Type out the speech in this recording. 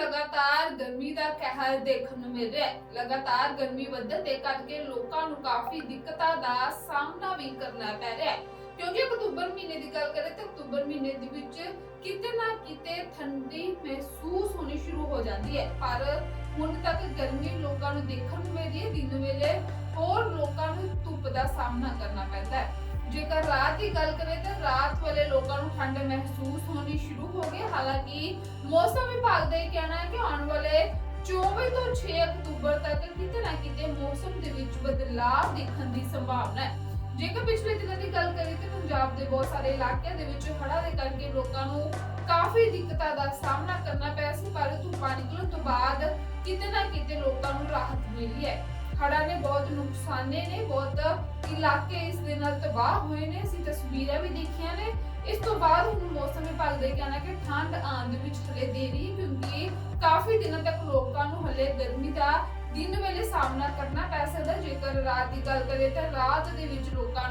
ਲਗਾਤਾਰ ਗਰਮੀ ਦਾ ਕਹਿਰ ਦੇਖਣ ਨੂੰ ਮਿਲ ਰਿਹਾ ਹੈ। ਲਗਾਤਾਰ ਗਰਮੀ ਵਧਣ ਦੇ ਕਰਕੇ ਲੋਕਾਂ ਨੂੰ ਕਾਫੀ ਦਿੱਕਤਾਂ ਦਾ ਸਾਹਮਣਾ ਵੀ ਕਰਨਾ ਪੈ ਰਿਹਾ ਹੈ। ਕਿਉਂਕਿ ਅਕਤੂਬਰ ਮਹੀਨੇ ਦੀ ਗੱਲ ਕਰੇ ਤਾਂ ਅਕਤੂਬਰ ਮਹੀਨੇ ਦੇ ਵਿੱਚ ਕਿਤੇ ਨਾ ਕਿਤੇ ਠੰਡੀ ਮਹਿਸੂਸ ਹੋਣੀ ਸ਼ੁਰੂ ਹੋ ਜਾਂਦੀ ਹੈ। ਪਰ ਹੁਣ ਤੱਕ ਗਰਮੀ ਲੋਕਾਂ ਨੂੰ ਦੇਖਣ ਨੂੰ ਮਿਲਦੀ ਹੈ। ਦਿਨ ਵੇਲੇ ਹੋਰ ਲੋਕਾਂ ਨੂੰ ਧੁੱਪ ਦਾ ਸਾਹਮਣਾ ਕਰਨਾ ਪੈਂਦਾ ਹੈ। ਜੇਕਰ ਰਾਤ ਦੀ ਗੱਲ ਕਰੇ ਤਾਂ ਰਾਤ ਵੇਲੇ ਲੋਕਾਂ ਨੂੰ ਠੰਡ ਮਹਿਸੂਸ ਹੋਣੀ ਸ਼ੁਰੂ ਹੋ ਗਈ ਹਾਲਾਂਕਿ ਮੌਸਮ ਵਿਭਾਗ ਦੇ 24 ਤੋਂ 6 ਅਕਤੂਬਰ ਤੱਕ ਕਿਤੇ ਨਾ ਕਿਤੇ ਮੌਸਮ ਦੇ ਵਿੱਚ ਬਦਲਾਅ ਦੇਖਣ ਦੀ ਸੰਭਾਵਨਾ ਹੈ। ਜੇਕਰ ਪਿਛਲੇ ਦਿਨਾਂ ਦੀ ਗੱਲ ਕਰੀਏ ਤਾਂ ਪੰਜਾਬ ਦੇ ਬਹੁਤ ਸਾਰੇ ਇਲਾਕਿਆਂ ਦੇ ਵਿੱਚ ਹੜ੍ਹਾਂ ਦੇ ਕਰਕੇ ਲੋਕਾਂ ਨੂੰ ਕਾਫੀ ਦਿੱਕਤਾਂ ਦਾ ਸਾਹਮਣਾ ਕਰਨਾ ਪਿਆ ਸੀ, ਪਰ ਤੂਫਾਨ ਨਿਕਲਣ ਤੋਂ ਬਾਅਦ ਕਿਤੇ ਨਾ ਕਿਤੇ ਲੋਕਾਂ ਨੂੰ ਰਾਹਤ ਮਿਲੀ ਹੈ। ਹੜ੍ਹਾਂ ਨੇ ਬਹੁਤ ਨੁਕਸਾਨੇ ਨੇ, ਬਹੁਤ ਇਲਾਕੇ ਇਸ ਦੇ ਨਾਲ ਤਬਾਹ ਹੋਏ ਨੇ। ਅਸੀਂ ਤਸਵੀਰਾਂ ਵੀ ਦੇਖੀਆਂ ਨੇ। ਇਸ ਤੋਂ ਬਾਅਦ ਹੁਣ ਮੌਸਮ ਵਿਭਾਗ ਦਾ ਕਹਿਣਾ ਕਿ ਠੰਡ ਆਉਣ ਦੇ ਵਿੱਚ ਹਲੇ ਦੇਰੀ ਕਿਉਂਕਿ ਕਾਫੀ ਦਿਨਾਂ ਤੱਕ ਲੋਕਾਂ ਨੂੰ ਹਲੇ ਗਰਮੀ ਦਾ ਦਿਨ ਵੇਲੇ ਸਾਹਮਣਾ ਕਰਨਾ ਪੈ ਸਕਦਾ ਜੇਕਰ ਰਾਤ ਦੀ ਗੱਲ ਕਰੀਏ ਤਾਂ ਰਾਤ ਦੇ ਵਿੱਚ ਲੋਕਾਂ